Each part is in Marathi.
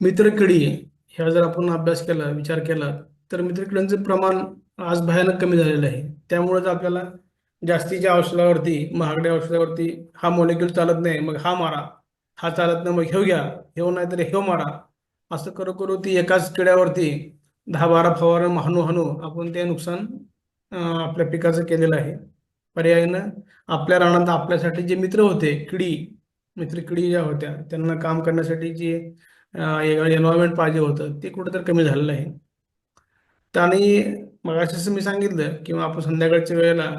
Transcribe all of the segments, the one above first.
मित्रकिडी ह्या जर आपण अभ्यास केला विचार केला तर मित्रकिड्यांचं प्रमाण आज भयानक कमी झालेलं आहे. त्यामुळेच आपल्याला जास्तीच्या औषधावरती महागड्या औषधावरती हा मॉलिक्युल चालत नाही मग हा मारा हा चालत नाही मग ह्यो घ्या ह्यो नाही तर ह्यो मारा. असं करू करू ती एकाच किड्यावरती दहा बारा फवारा हाणू हाणू आपण ते नुकसान आपल्या पिकाचं केलेलं आहे. पर्यायानं आपल्या रानात आपल्यासाठी जे मित्र होते किडी मित्र किडी ज्या होत्या त्यांना काम करण्यासाठी जे एन्व्हायरमेंट पाहिजे होतं. ते कुठेतरी कमी झालेलं आहे. तर आणि मग मी सांगितलं किंवा आपण संध्याकाळच्या वेळेला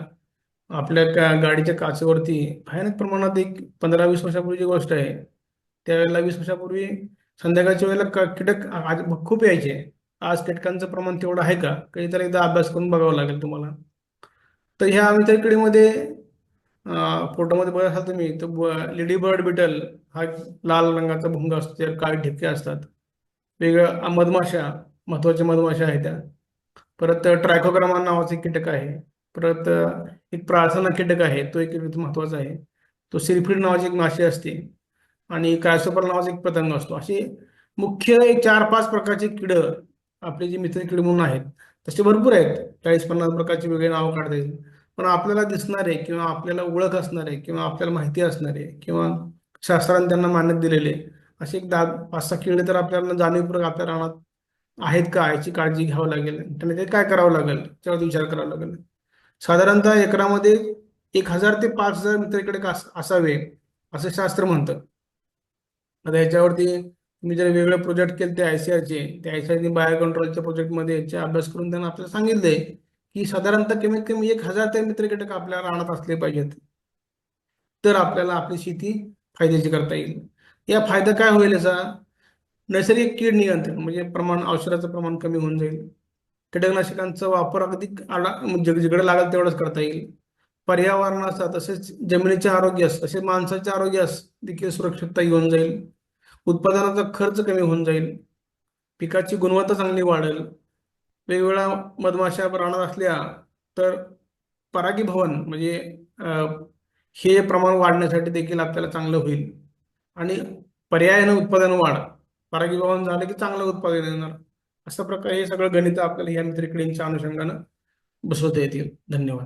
आपल्या का गाडीच्या काचेवरती भयानक प्रमाणात एक पंधरा वीस वर्षापूर्वीची गोष्ट आहे. त्यावेळेला वीस वर्षापूर्वी संध्याकाळच्या वेळेला क- कीटक आज खूप यायचे. आज कीटकांचं प्रमाण तेवढं आहे का? कधीतरी एकदा अभ्यास करून बघावं लागेल तुम्हाला. तर ह्या मित्रकिडीमध्ये फोटोमध्ये बघत असाल तुम्ही तर लेडी बर्ड बिटल हा लाल रंगाचा भुंगा असतो त्यावर काळे ठिपके असतात. वेगळ्या मधमाशा महत्त्वाच्या मधमाशा आहेत त्या. परत ट्रायकोग्रामा नावाचं एक कीटक आहे. परत एक प्रार्थना कीटक आहे तो एक महत्त्वाचा आहे. तो सिरफिड नावाची एक माशी असते. आणि कायसोपर नावाचा एक पतंग असतो. असे मुख्य एक चार पाच प्रकारचे किड आपले जे मित्र किड म्हणून आहेत तसे भरपूर आहेत. चाळीस पन्नास प्रकारचे वेगळे नावं काढता येईल. पण आपल्याला दिसणार आहे किंवा आपल्याला ओळख असणार आहे किंवा आपल्याला माहिती असणार आहे किंवा शास्त्राने त्यांना मान्यता दिलेले असे एक दहा पाच सहा किडे तर आपल्याला जाणीवपूर्वक आपल्या रानात आहेत का याची काळजी घ्यावं लागेल. त्यांना ते काय करावं लागेल? त्याच्यावरती विचार करावा लागेल. साधारणतः एकरामध्ये एक हजार ते पाच हजार मित्राकडे असावे असं शास्त्र म्हणतं आता याच्यावरती तुम्ही जर वेगळे प्रोजेक्ट केले ते आयसीआरचे त्या आयसीआरने बायो कंट्रोलच्या प्रोजेक्टमध्ये याचे अभ्यास करून त्यांना आपल्याला सांगितले की साधारणतः कमीत कमी एक हजार ते मित्र कीटक आपल्या रानात असले पाहिजेत. तर आपल्याला आपली शेती फायद्याची करता येईल. या फायदा काय होईल याचा? नैसर्गिक कीड नियंत्रण म्हणजे प्रमाण औषधाचं प्रमाण कमी होऊन जाईल. कीटकनाशकांचा वापर अगदी आडा म्हणजे जिकडे लागेल तेवढंच करता येईल. पर्यावरणाचा तसेच जमिनीच्या आरोग्यास तसेच माणसाच्या आरोग्यास देखील सुरक्षितता येऊन जाईल. उत्पादनाचा खर्च कमी होऊन जाईल. पिकाची गुणवत्ता चांगली वाढेल. वेगवेगळ्या मधमाशा राहणार असल्या तर परागीभवन म्हणजे हे प्रमाण वाढण्यासाठी देखील आपल्याला चांगलं होईल. आणि पर्यायानं उत्पादन वाढ परागीभवन झालं की चांगलं उत्पादन येणार. अशा प्रकारे हे सगळं गणित आपल्याला या मित्रिकडींच्या अनुषंगानं बसवता येतील. धन्यवाद.